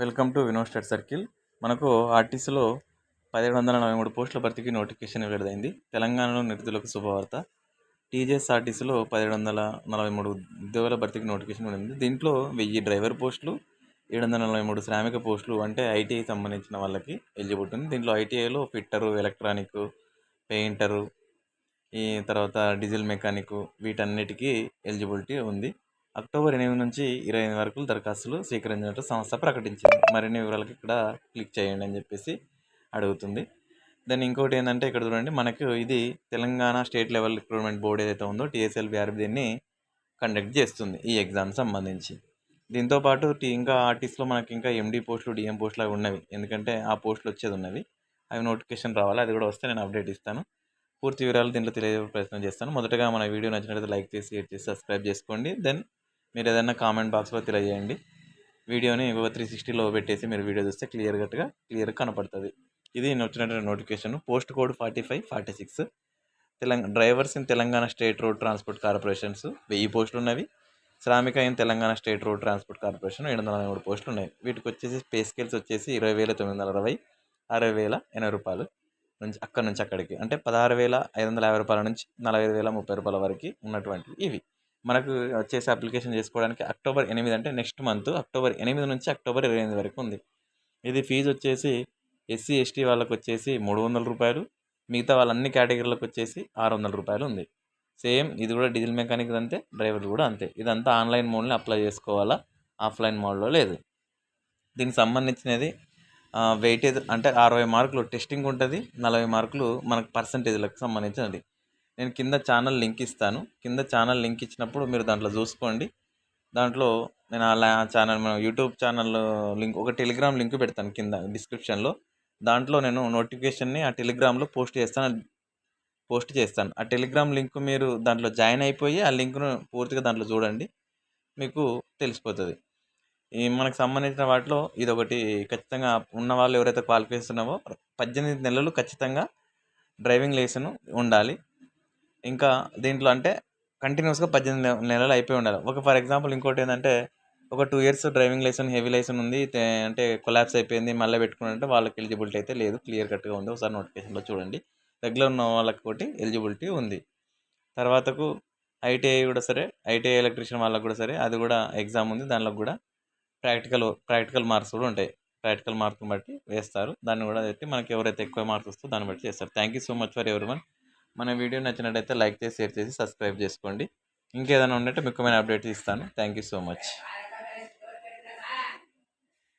Welcome to Vinod study circle. మనకు ఆర్టీసీలో పదిహేడు వందల నలభై మూడు పోస్టుల భర్తీకి నోటిఫికేషన్ విడుదలైంది. తెలంగాణలో నిరుద్యోగులకు శుభవార్త. టీజీఎస్ ఆర్టీసీలో పదిహేడు వందల నలభై మూడు ఉద్యోగాల భర్తీకి నోటిఫికేషన్ ఉంది దీంట్లో వెయ్యి డ్రైవర్ పోస్టులు ఏడు వందల నలభై మూడు శ్రామిక పోస్టులు అంటే ఐటీఐ సంబంధించిన వాళ్ళకి ఎలిజిబిలిటీ ఉంది. దీంట్లో ఐటీఐలో ఫిట్టరు ఎలక్ట్రానిక్ పెయింటరు ఈ తర్వాత డీజిల్ మెకానిక్ వీటన్నిటికీ ఎలిజిబిలిటీ ఉంది. అక్టోబర్ ఎనిమిది నుంచి ఇరవై ఎనిమిది వరకు దరఖాస్తులు స్వీకరించినట్టు సంస్థ ప్రకటించింది. మరిన్ని వివరాలకు ఇక్కడ క్లిక్ చేయండి అని చెప్పేసి అడుగుతుంది. దాన్ని ఇంకోటి ఏంటంటే ఇక్కడ చూడండి మనకు ఇది Telangana state level recruitment board ఏదైతే ఉందో టీఎస్ఎల్ బీఆర్బీ దీన్ని కండక్ట్ చేస్తుంది ఈ ఎగ్జామ్ సంబంధించి. దీంతోపాటు టీ ఇంకా ఆర్టిస్ట్లో మనకి ఇంకా ఎండి పోస్టులు డిఎం పోస్టులు అవి ఉన్నవి. ఎందుకంటే ఆ పోస్టులు వచ్చేది ఉన్నవి. అవి నోటిఫికేషన్ రావాలి అది కూడా వస్తే నేను అప్డేట్ ఇస్తాను. పూర్తి వివరాలు దీంట్లో తెలియజే ప్రయత్నం చేస్తాను. మొదటగా మన వీడియో నచ్చినట్లయితే లైక్ చేసి షేర్ చేసి సబ్స్క్రైబ్ చేసుకోండి. దెన్ మీరు ఏదైనా కామెంట్ బాక్స్లో తెలియజేయండి. వీడియోని త్రీ సిక్స్టీలో పెట్టేసి మీరు వీడియో చూస్తే క్లియర్ కట్గా క్లియర్గా కనపడుతుంది. ఇది వచ్చినటువంటి notification. Post code forty five forty six. Telangana drivers in Telangana state road transport corporations వెయ్యి పోస్టులు ఉన్నవి. శ్రామిక in Telangana state road transport corporation ఏడు వందల మూడు పోస్టులు ఉన్నాయి. వీటికి వచ్చేసి పే స్కేల్స్ వచ్చేసి ఇరవై వేల తొమ్మిది వందల అరవై అరవై వేల ఎనభై రూపాయలు నుంచి అక్కడ నుంచి అక్కడికి. అంటే పదహారు వేల ఐదు వందల యాభై రూపాయల నుంచి నలభై వేల ముప్పై రూపాయల వరకు ఉన్నటువంటివి ఇవి. మనకు వచ్చేసి అప్లికేషన్ చేసుకోవడానికి అక్టోబర్ ఎనిమిది అంటే నెక్స్ట్ మంత్. అక్టోబర్ ఎనిమిది నుంచి అక్టోబర్ ఇరవై ఎనిమిది వరకు ఉంది. ఇది ఫీజు వచ్చేసి ఎస్సీ ఎస్టీ వాళ్ళకు వచ్చేసి మూడు వందల రూపాయలు. మిగతా వాళ్ళ అన్ని కేటగిరీలకు వచ్చేసి ఆరు వందల రూపాయలు ఉంది. సేమ్ ఇది కూడా డీజిల్ మెకానిక్ అంతే డ్రైవర్ కూడా అంతే. ఇదంతా ఆన్లైన్ మోడ్ని అప్లై చేసుకోవాలా? ఆఫ్లైన్ మోడ్లో లేదు. దీనికి సంబంధించినది వెయిటేజ్ అంటే అరవై మార్కులు టెస్టింగ్ ఉంటుంది. నలభై మార్కులు మనకు పర్సంటేజ్లకు సంబంధించినది. నేను కింద ఛానల్ లింక్ ఇస్తాను. కింద ఛానల్ లింక్ ఇచ్చినప్పుడు మీరు దాంట్లో చూసుకోండి. దాంట్లో నేను అలా ఛానల్ మన యూట్యూబ్ ఛానల్ లింక్ ఒక టెలిగ్రామ్ లింక్ పెడతాను కింద డిస్క్రిప్షన్లో. దాంట్లో నేను నోటిఫికేషన్ని ఆ టెలిగ్రామ్లో పోస్ట్ చేస్తాను పోస్ట్ చేస్తాను. ఆ టెలిగ్రామ్ లింక్ మీరు దాంట్లో జాయిన్ అయిపోయి ఆ లింక్ను పూర్తిగా దాంట్లో చూడండి. మీకు తెలిసిపోతుంది. ఈ మనకు సంబంధించిన వాటిలో ఇది ఒకటి ఖచ్చితంగా ఉన్న వాళ్ళు ఎవరైతే క్వాలిఫై చేస్తున్నావో పద్దెనిమిది నెలలు ఖచ్చితంగా డ్రైవింగ్ లైసెన్స్ ఉండాలి. ఇంకా దీంట్లో అంటే కంటిన్యూస్గా పద్దెనిమిది నెలలు అయిపోయి ఉండాలి. ఒక ఫర్ ఎగ్జాంపుల్ ఇంకోటి ఏంటంటే ఒక two years driving licence heavy licence ఉంది అంటే కొలాబ్స్ అయిపోయింది మళ్ళీ పెట్టుకున్నట్టే వాళ్ళకి ఎలిజిబిలిటీ అయితే లేదు. క్లియర్ కట్గా ఉంది. ఒకసారి నోటిఫికేషన్లో చూడండి. రెగ్యులర్ ఉన్న వాళ్ళకి ఒకటి ఎలిజిబిలిటీ ఉంది. తర్వాతకు ఐటీఐ కూడా సరే ఐటీఐ ఎలక్ట్రీషియన్ వాళ్ళకి కూడా సరే అది కూడా ఎగ్జామ్ ఉంది. దానిలో కూడా ప్రాక్టికల్ ప్రాక్టికల్ మార్క్స్ కూడా ఉంటాయి. ప్రాక్టికల్ మార్క్ని బట్టి వేస్తారు. దాన్ని కూడా పెట్టి మనకి ఎవరైతే ఎక్కువ మార్క్స్ వస్తుందో దాన్ని బట్టి చేస్తారు. Thank you so much for everyone మన వీడియో నచ్చినట్టయితే లైక్ చేసి షేర్ చేసి సబ్స్క్రైబ్ చేసుకోండి. ఇంకేదైనా ఉన్నట్టు ముఖ్యమైన అప్డేట్స్ ఇస్తాను. Thank you so much.